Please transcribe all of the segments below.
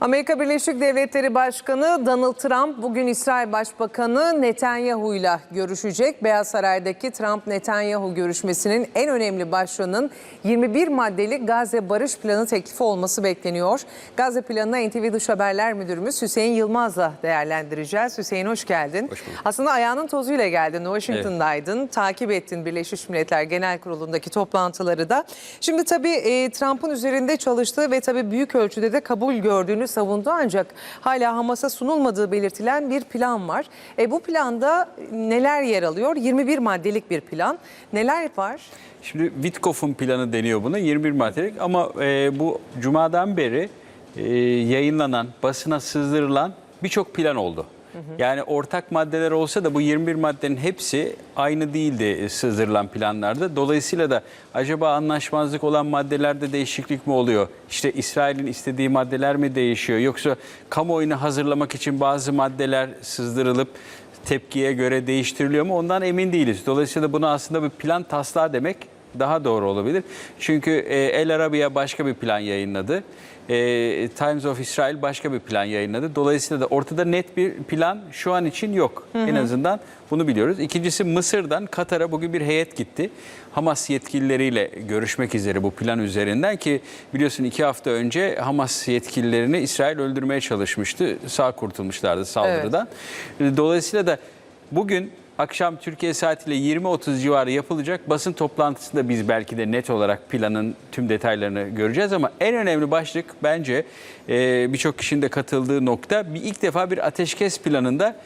Amerika Birleşik Devletleri Başkanı Donald Trump bugün İsrail Başbakanı Netanyahu ile görüşecek. Beyaz Saray'daki Trump-Netanyahu görüşmesinin en önemli başlığının 21 maddelik Gazze Barış Planı teklifi olması bekleniyor. Gazze planını NTV Dış Haberler Müdürümüz Hüseyin Yılmaz'la değerlendireceğiz. Hüseyin hoş geldin. Hoş bulduk. Aslında ayağının tozuyla geldin. Washington'daydın. Takip ettin Birleşmiş Milletler Genel Kurulu'ndaki toplantıları da. Şimdi tabii e, Trump'ın üzerinde çalıştığı ve tabii büyük ölçüde de kabul gördüğünü savundu ancak hala Hamas'a sunulmadığı belirtilen bir plan var. E, bu planda neler yer alıyor? 21 maddelik bir plan. Neler var? Şimdi Witkoff'un planı deniyor buna 21 maddelik ama e, bu cumadan beri e, yayınlanan, basına sızdırılan birçok plan oldu. Yani ortak maddeler olsa da bu 21 maddenin hepsi aynı değildi e, sızdırılan planlarda. Dolayısıyla da acaba anlaşmazlık olan maddelerde değişiklik mi oluyor? İşte İsrail'in istediği maddeler mi değişiyor? Yoksa kamuoyunu hazırlamak için bazı maddeler sızdırılıp tepkiye göre değiştiriliyor mu ondan emin değiliz. Dolayısıyla bunu aslında bir plan taslağı demek daha doğru olabilir. Çünkü e, El Arabiya başka bir plan yayınladı. E, Times of Israel başka bir plan yayınladı. Dolayısıyla da ortada net bir plan şu an için yok. En azından bunu biliyoruz. İkincisi Mısır'dan Katar'a bugün bir heyet gitti. Hamas yetkilileriyle görüşmek üzere bu plan üzerinden ki biliyorsun iki hafta önce Hamas yetkililerini İsrail öldürmeye çalışmıştı. Sağ kurtulmuşlardı saldırıdan. Dolayısıyla da bugün akşam Türkiye saatiyle 20.30 civarı yapılacak basın toplantısında biz belki de net olarak planın tüm detaylarını göreceğiz ama en önemli başlık bence e, birçok kişinin de katıldığı nokta bir ilk defa bir ateşkes planında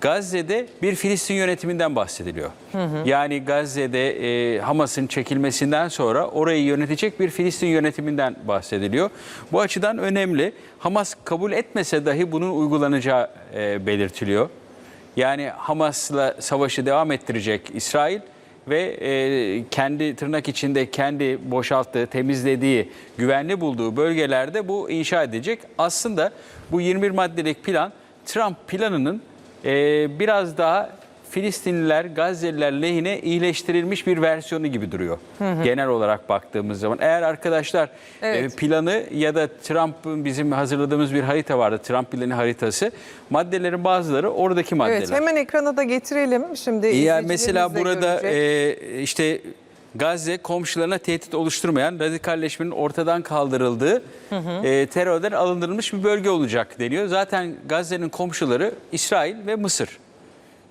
Gazze'de bir Filistin yönetiminden bahsediliyor. Yani Gazze'de e, Hamas'ın çekilmesinden sonra orayı yönetecek bir Filistin yönetiminden bahsediliyor. Bu açıdan önemli. Hamas kabul etmese dahi bunun uygulanacağı e, belirtiliyor. Yani Hamas'la savaşı devam ettirecek İsrail ve e, kendi tırnak içinde kendi boşalttığı, temizlediği, güvenli bulduğu bölgelerde bu inşa edecek. Aslında bu 21 maddelik plan Trump planının e, biraz daha Filistinliler, Gazze'liler lehine iyileştirilmiş bir versiyonu gibi duruyor. Genel olarak baktığımız zaman. Eğer arkadaşlar Evet. e, planı ya da Trump'ın bizim hazırladığımız bir harita vardı. Trump planı haritası. Maddelerin bazıları oradaki maddeler. Evet hemen ekrana da getirelim. Şimdi Ya mesela burada görecek. e, işte Gazze komşularına tehdit oluşturmayan, radikalleşmenin ortadan kaldırıldığı, e, terörden alındırılmış bir bölge olacak deniyor. Zaten Gazze'nin komşuları İsrail ve Mısır.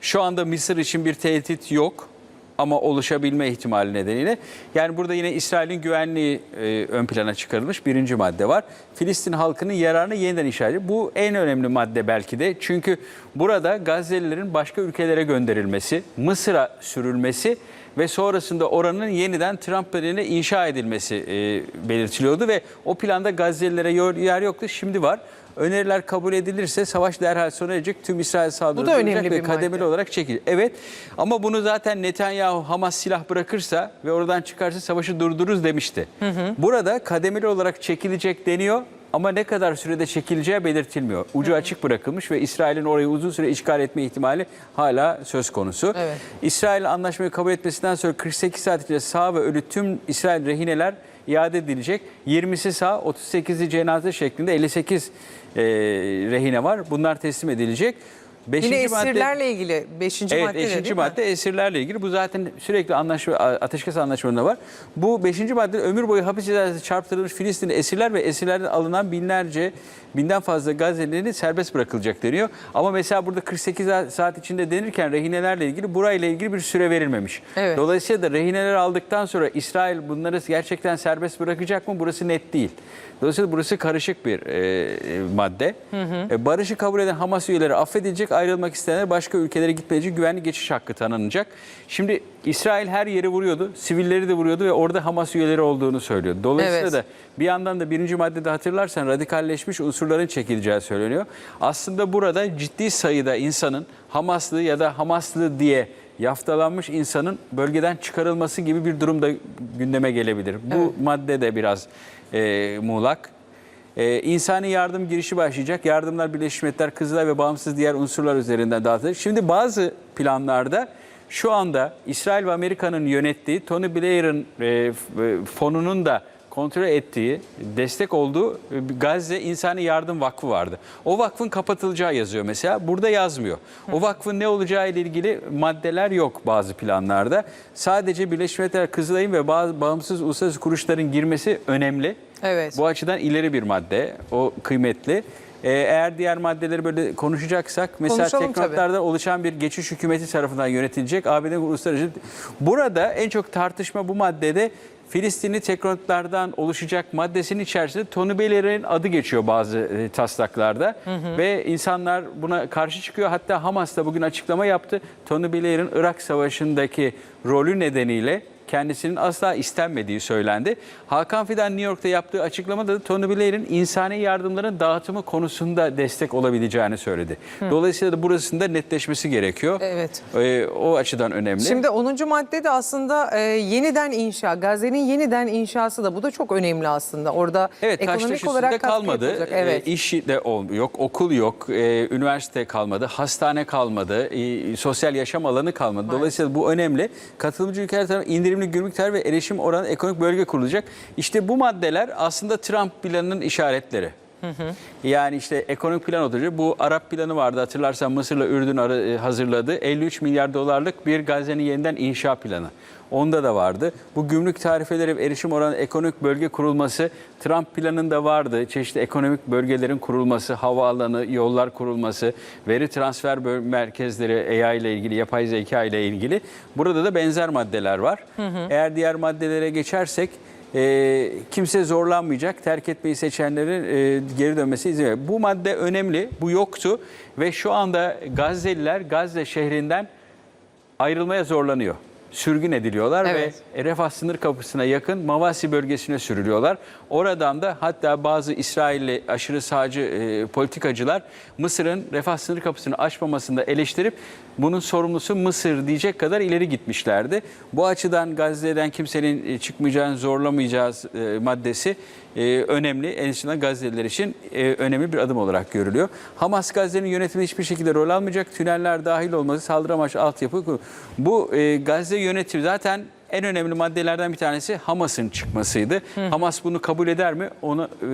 Şu anda Mısır için bir tehdit yok ama oluşabilme ihtimali nedeniyle. Yani burada yine İsrail'in güvenliği e, ön plana çıkarılmış birinci madde var. Filistin halkının yararını yeniden inşa ediyor. Bu en önemli madde belki de. Çünkü burada Gazze'lilerin başka ülkelere gönderilmesi, Mısır'a sürülmesi ve sonrasında oranın yeniden Trump planine inşa edilmesi e, belirtiliyordu ve o planda Gazze'lilere yer yoktu. Şimdi var. Öneriler kabul edilirse savaş derhal sona erecek. Tüm İsrail saldırısı bir ve kademeli madde. olarak çekilir. Evet ama bunu zaten Netanyahu Hamas silah bırakırsa ve oradan çıkarsa savaşı durdururuz demişti. Burada kademeli olarak çekilecek deniyor ama ne kadar sürede çekileceği belirtilmiyor. Ucu açık bırakılmış ve İsrail'in orayı uzun süre işgal etme ihtimali hala söz konusu. Evet. İsrail anlaşmayı kabul etmesinden sonra 48 saat içinde sağ ve ölü tüm İsrail rehineler iade edilecek. 20'si sağ, 38'i cenaze şeklinde 58 e, rehine var. Bunlar teslim edilecek. Beşinci Yine madde- esirlerle ilgili 5. Evet, madde de beşinci değil mi? madde esirlerle ilgili. Bu zaten sürekli anlaşma, ateşkes anlaşmalarında var. Bu beşinci madde ömür boyu hapis cezası çarptırılmış Filistin esirler ve esirlerden alınan binlerce, binden fazla Gazze'lilerin serbest bırakılacak deniyor. Ama mesela burada 48 saat içinde denirken rehinelerle ilgili burayla ilgili bir süre verilmemiş. Evet. Dolayısıyla da rehineler aldıktan sonra İsrail bunları gerçekten serbest bırakacak mı? Burası net değil. Dolayısıyla burası karışık bir e, e, madde. E, barışı kabul eden Hamas üyeleri affedilecek, ayrılmak isteyenler başka ülkelere gitmeyecek, güvenli geçiş hakkı tanınacak. Şimdi İsrail her yeri vuruyordu, sivilleri de vuruyordu ve orada Hamas üyeleri olduğunu söylüyor. Dolayısıyla Evet. da bir yandan da birinci maddede hatırlarsan radikalleşmiş unsurların çekileceği söyleniyor. Aslında burada ciddi sayıda insanın Hamaslı ya da Hamaslı diye yaftalanmış insanın bölgeden çıkarılması gibi bir durum da gündeme gelebilir. Bu madde de biraz e, muğlak. E, insani yardım girişi başlayacak. Yardımlar Birleşmiş Milletler, Kızılay ve bağımsız diğer unsurlar üzerinden dağıtılacak. Şimdi bazı planlarda şu anda İsrail ve Amerika'nın yönettiği Tony Blair'ın e, e, fonunun da kontrol ettiği, destek olduğu bir Gazze İnsani Yardım Vakfı vardı. O vakfın kapatılacağı yazıyor mesela. Burada yazmıyor. O vakfın ne olacağı ile ilgili maddeler yok bazı planlarda. Sadece Birleşmiş Milletler Kızılay'ın ve bazı bağımsız uluslararası kuruluşların girmesi önemli. Evet. Bu açıdan ileri bir madde. O kıymetli. Ee, eğer diğer maddeleri böyle konuşacaksak mesela Konuşalım teknokratlarda oluşan bir geçiş hükümeti tarafından yönetilecek ABD uluslararası. Burada en çok tartışma bu maddede Filistinli teknokratlardan oluşacak maddesinin içerisinde Tony Blair'in adı geçiyor bazı e, taslaklarda ve insanlar buna karşı çıkıyor. Hatta Hamas da bugün açıklama yaptı. Tony Blair'in Irak Savaşı'ndaki rolü nedeniyle kendisinin asla istenmediği söylendi. Hakan Fidan New York'ta yaptığı açıklamada da Tony Blair'in insani yardımların dağıtımı konusunda destek olabileceğini söyledi. Dolayısıyla da burasında netleşmesi gerekiyor. Evet. Ee, o açıdan önemli. Şimdi 10. madde de aslında e, yeniden inşa, Gazze'nin yeniden inşası da bu da çok önemli aslında. Orada Evet ekonomik olarak kalmadı. yapılacak. Evet. iş de yok, okul yok, ee, üniversite kalmadı, hastane kalmadı, ee, sosyal yaşam alanı kalmadı. Dolayısıyla bu önemli. Katılımcı ülkeler tarafından indirimli gümrük tarifi ve erişim oranı ekonomik bölge kurulacak. İşte bu maddeler aslında Trump planının işaretleri. Yani işte ekonomik plan oturucu. Bu Arap planı vardı hatırlarsan Mısır'la Ürdün e, hazırladı. 53 milyar dolarlık bir Gazze'nin yeniden inşa planı. Onda da vardı. Bu gümrük tarifeleri ve erişim oranı ekonomik bölge kurulması Trump planında vardı. Çeşitli ekonomik bölgelerin kurulması, havaalanı, yollar kurulması, veri transfer merkezleri AI ile ilgili, yapay zeka ile ilgili. Burada da benzer maddeler var. Eğer diğer maddelere geçersek e, kimse zorlanmayacak. Terk etmeyi seçenlerin e, geri dönmesi izin veriyor. Bu madde önemli. Bu yoktu ve şu anda Gazze'liler Gazze şehrinden ayrılmaya zorlanıyor. Sürgün ediliyorlar Evet. ve Refah sınır kapısına yakın Mavasi bölgesine sürülüyorlar. Oradan da hatta bazı İsrailli aşırı sağcı e, politikacılar Mısır'ın Refah sınır kapısını açmamasını da eleştirip bunun sorumlusu Mısır diyecek kadar ileri gitmişlerdi. Bu açıdan Gazze'den kimsenin e, çıkmayacağını zorlamayacağız e, maddesi e, önemli. En azından Gazze'liler için önemli bir adım olarak görülüyor. Hamas Gazze'nin yönetimi hiçbir şekilde rol almayacak. Tüneller dahil olması, saldırı amaçlı altyapı. Bu Gazze yönetimi zaten en önemli maddelerden bir tanesi Hamas'ın çıkmasıydı. Hamas bunu kabul eder mi? Onu e,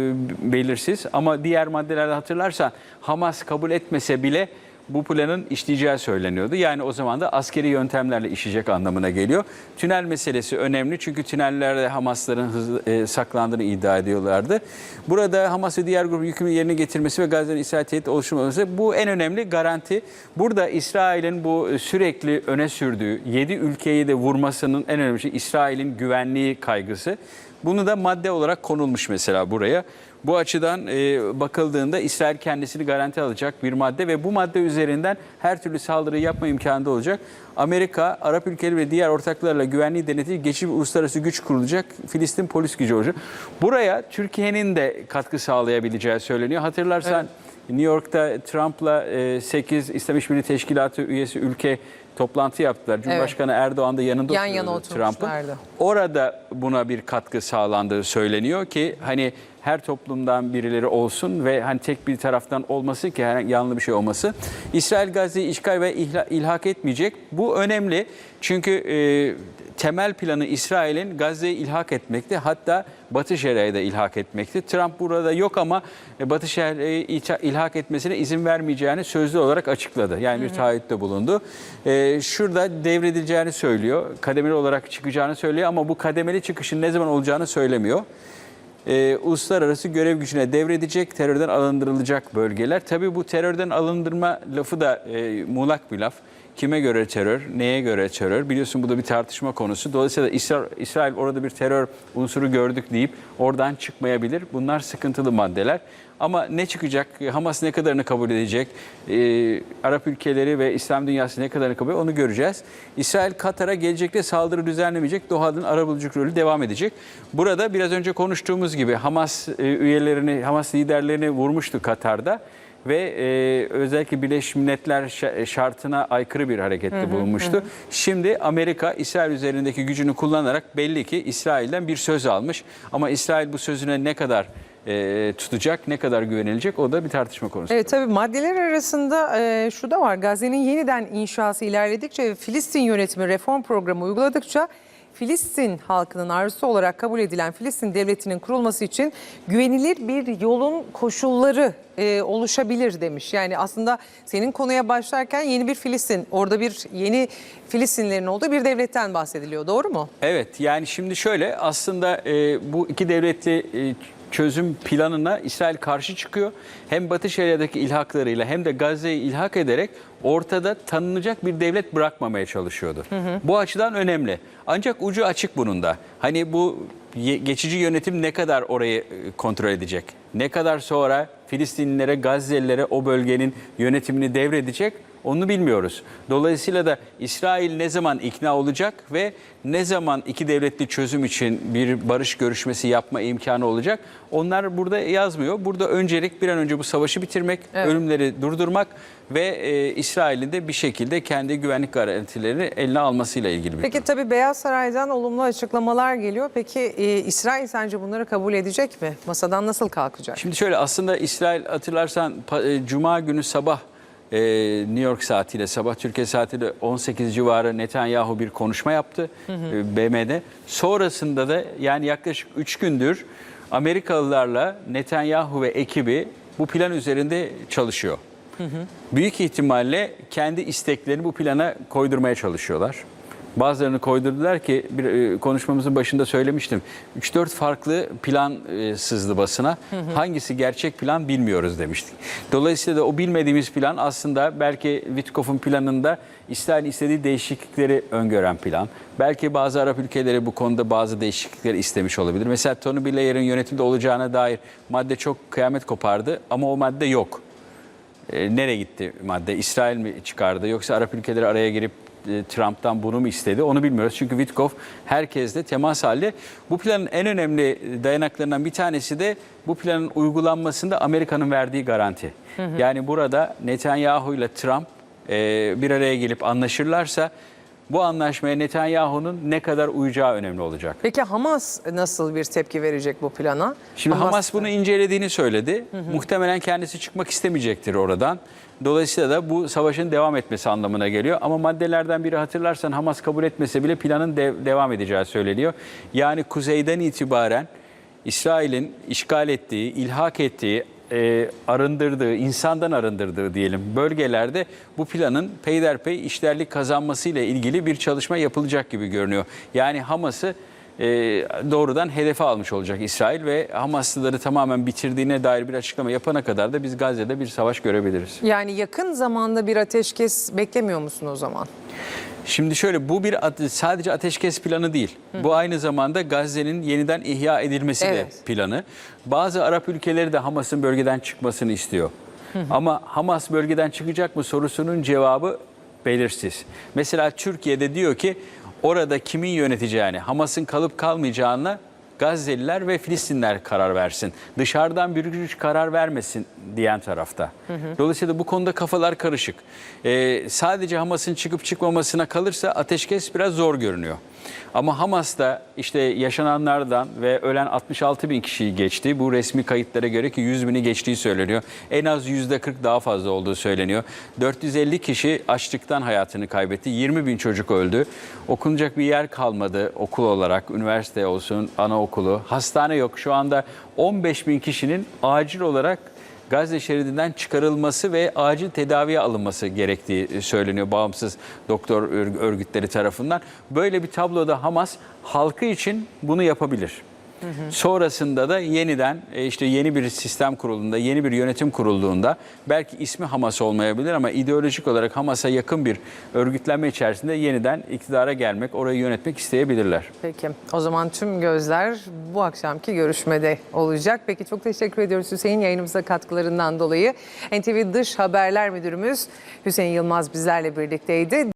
belirsiz. Ama diğer maddelerde hatırlarsan Hamas kabul etmese bile bu planın işleyeceği söyleniyordu. Yani o zaman da askeri yöntemlerle işleyecek anlamına geliyor. Tünel meselesi önemli çünkü tünellerde Hamasların hızlı, e, saklandığını iddia ediyorlardı. Burada Hamas ve diğer grubun yükümlülüğü yerine getirmesi ve Gazze'nin İsrail tehdit oluşturmaması bu en önemli garanti. Burada İsrail'in bu sürekli öne sürdüğü 7 ülkeyi de vurmasının en önemli şey İsrail'in güvenliği kaygısı. Bunu da madde olarak konulmuş mesela buraya. Bu açıdan e, bakıldığında İsrail kendisini garanti alacak bir madde ve bu madde üzerinden her türlü saldırı yapma imkanı da olacak. Amerika, Arap ülkeleri ve diğer ortaklarla güvenliği denetleyici geçici bir uluslararası güç kurulacak. Filistin polis gücü olacak. Buraya Türkiye'nin de katkı sağlayabileceği söyleniyor. Hatırlarsan New York'ta Trump'la 8 İslam İşbirliği Teşkilatı üyesi ülke toplantı yaptılar. Cumhurbaşkanı Erdoğan da yanında Yan yana oturuyordu Trump'ın. oturmuşlardı. Orada buna bir katkı sağlandığı söyleniyor ki hani her toplumdan birileri olsun ve hani tek bir taraftan olması ki herhangi yanlı bir şey olması. İsrail Gazze'yi işgal ve ihla- ilhak etmeyecek. Bu önemli çünkü e, temel planı İsrail'in Gazze'yi ilhak etmekte hatta Batı Şeria'yı da ilhak etmekte. Trump burada yok ama e, Batı Şeria'yı ilha- ilhak etmesine izin vermeyeceğini sözlü olarak açıkladı. Yani bir taahhütte bulundu. E, şurada devredileceğini söylüyor. Kademeli olarak çıkacağını söylüyor ama bu kademeli çıkışın ne zaman olacağını söylemiyor e, uluslararası görev gücüne devredecek, terörden alındırılacak bölgeler. Tabii bu terörden alındırma lafı da e, muğlak bir laf. Kime göre terör, neye göre terör? Biliyorsun bu da bir tartışma konusu. Dolayısıyla İsrail, İsrail orada bir terör unsuru gördük deyip oradan çıkmayabilir. Bunlar sıkıntılı maddeler. Ama ne çıkacak, Hamas ne kadarını kabul edecek, e, Arap ülkeleri ve İslam dünyası ne kadarını kabul edecek onu göreceğiz. İsrail Katar'a gelecekte saldırı düzenlemeyecek, Doha'nın arabuluculuk rolü devam edecek. Burada biraz önce konuştuğumuz gibi Hamas e, üyelerini, Hamas liderlerini vurmuştu Katar'da ve e, özellikle Birleşmiş Milletler şa- şartına aykırı bir harekette bulunmuştu. Şimdi Amerika İsrail üzerindeki gücünü kullanarak belli ki İsrail'den bir söz almış. Ama İsrail bu sözüne ne kadar e, tutacak, ne kadar güvenilecek o da bir tartışma konusu. Evet tabii maddeler arasında e, şu da var. Gazze'nin yeniden inşası ilerledikçe ve Filistin yönetimi reform programı uyguladıkça Filistin halkının arzusu olarak kabul edilen Filistin devletinin kurulması için güvenilir bir yolun koşulları e, oluşabilir demiş. Yani aslında senin konuya başlarken yeni bir Filistin, orada bir yeni Filistinlerin olduğu bir devletten bahsediliyor. Doğru mu? Evet yani şimdi şöyle aslında e, bu iki devletli e, çözüm planına İsrail karşı çıkıyor. Hem Batı Şeria'daki ilhaklarıyla hem de Gazze'yi ilhak ederek ortada tanınacak bir devlet bırakmamaya çalışıyordu. Bu açıdan önemli. Ancak ucu açık bunun da. Hani bu geçici yönetim ne kadar orayı e, kontrol edecek? Ne kadar sonra Filistinlilere, Gazze'lilere o bölgenin yönetimini devredecek? Onu bilmiyoruz. Dolayısıyla da İsrail ne zaman ikna olacak ve ne zaman iki devletli çözüm için bir barış görüşmesi yapma imkanı olacak? Onlar burada yazmıyor. Burada öncelik bir an önce bu savaşı bitirmek, Evet. ölümleri durdurmak ve e, İsrail'in de bir şekilde kendi güvenlik garantilerini eline almasıyla ilgili bir Peki tabii Beyaz Saray'dan olumlu açıklamalar geliyor. Peki e, İsrail sence bunları kabul edecek mi? Masadan nasıl kalkacak? Şimdi şöyle aslında İsrail hatırlarsan e, Cuma günü sabah e, New York saatiyle sabah Türkiye saatiyle 18 civarı Netanyahu bir konuşma yaptı e, BM'de. Sonrasında da yani yaklaşık 3 gündür Amerikalılarla Netanyahu ve ekibi bu plan üzerinde çalışıyor. Büyük ihtimalle kendi isteklerini bu plana koydurmaya çalışıyorlar. Bazılarını koydurdular ki bir e, konuşmamızın başında söylemiştim. 3-4 farklı plan e, sızdı basına. Hangisi gerçek plan bilmiyoruz demiştik. Dolayısıyla da o bilmediğimiz plan aslında belki Witkoff'un planında İsrail'in istediği değişiklikleri öngören plan. Belki bazı Arap ülkeleri bu konuda bazı değişiklikleri istemiş olabilir. Mesela Tony Blair'in yönetimde olacağına dair madde çok kıyamet kopardı ama o madde yok. E, nereye gitti madde? İsrail mi çıkardı yoksa Arap ülkeleri araya girip Trump'tan bunu mu istedi? Onu bilmiyoruz. Çünkü Witkoff herkesle temas halinde. Bu planın en önemli dayanaklarından bir tanesi de bu planın uygulanmasında Amerika'nın verdiği garanti. Yani burada Netanyahu ile Trump e, bir araya gelip anlaşırlarsa bu anlaşmaya Netanyahu'nun ne kadar uyacağı önemli olacak. Peki Hamas nasıl bir tepki verecek bu plana? Şimdi Hamas, bunu incelediğini söyledi. Muhtemelen kendisi çıkmak istemeyecektir oradan. Dolayısıyla da bu savaşın devam etmesi anlamına geliyor. Ama maddelerden biri hatırlarsan Hamas kabul etmese bile planın de- devam edeceği söyleniyor. Yani kuzeyden itibaren İsrail'in işgal ettiği, ilhak ettiği, e, arındırdığı, insandan arındırdığı diyelim bölgelerde bu planın peyderpey işlerlik kazanmasıyla ilgili bir çalışma yapılacak gibi görünüyor. Yani Hamas'ı e, doğrudan hedefe almış olacak İsrail ve Hamaslıları tamamen bitirdiğine dair bir açıklama yapana kadar da biz Gazze'de bir savaş görebiliriz. Yani yakın zamanda bir ateşkes beklemiyor musun o zaman? Şimdi şöyle bu bir ate- sadece ateşkes planı değil. Bu aynı zamanda Gazze'nin yeniden ihya edilmesi Evet. de planı. Bazı Arap ülkeleri de Hamas'ın bölgeden çıkmasını istiyor. Ama Hamas bölgeden çıkacak mı sorusunun cevabı belirsiz. Mesela Türkiye'de diyor ki orada kimin yöneteceğini, Hamas'ın kalıp kalmayacağına Gazze'liler ve Filistinler karar versin. Dışarıdan bir güç karar vermesin diyen tarafta. Dolayısıyla bu konuda kafalar karışık. Ee, sadece Hamas'ın çıkıp çıkmamasına kalırsa ateşkes biraz zor görünüyor. Ama Hamas'ta işte yaşananlardan ve ölen 66 bin kişiyi geçti. Bu resmi kayıtlara göre ki 100 bini geçtiği söyleniyor. En az %40 daha fazla olduğu söyleniyor. 450 kişi açlıktan hayatını kaybetti. 20 bin çocuk öldü. Okunacak bir yer kalmadı okul olarak. Üniversite olsun, anaokulu. Hastane yok. Şu anda 15 bin kişinin acil olarak Gazze şeridinden çıkarılması ve acil tedaviye alınması gerektiği söyleniyor bağımsız doktor ör- örgütleri tarafından. Böyle bir tabloda Hamas halkı için bunu yapabilir. Sonrasında da yeniden e, işte yeni bir sistem kurulduğunda, yeni bir yönetim kurulduğunda belki ismi Hamas olmayabilir ama ideolojik olarak Hamas'a yakın bir örgütlenme içerisinde yeniden iktidara gelmek, orayı yönetmek isteyebilirler. Peki o zaman tüm gözler bu akşamki görüşmede olacak. Peki çok teşekkür ediyoruz Hüseyin yayınımıza katkılarından dolayı. NTV Dış Haberler Müdürümüz Hüseyin Yılmaz bizlerle birlikteydi.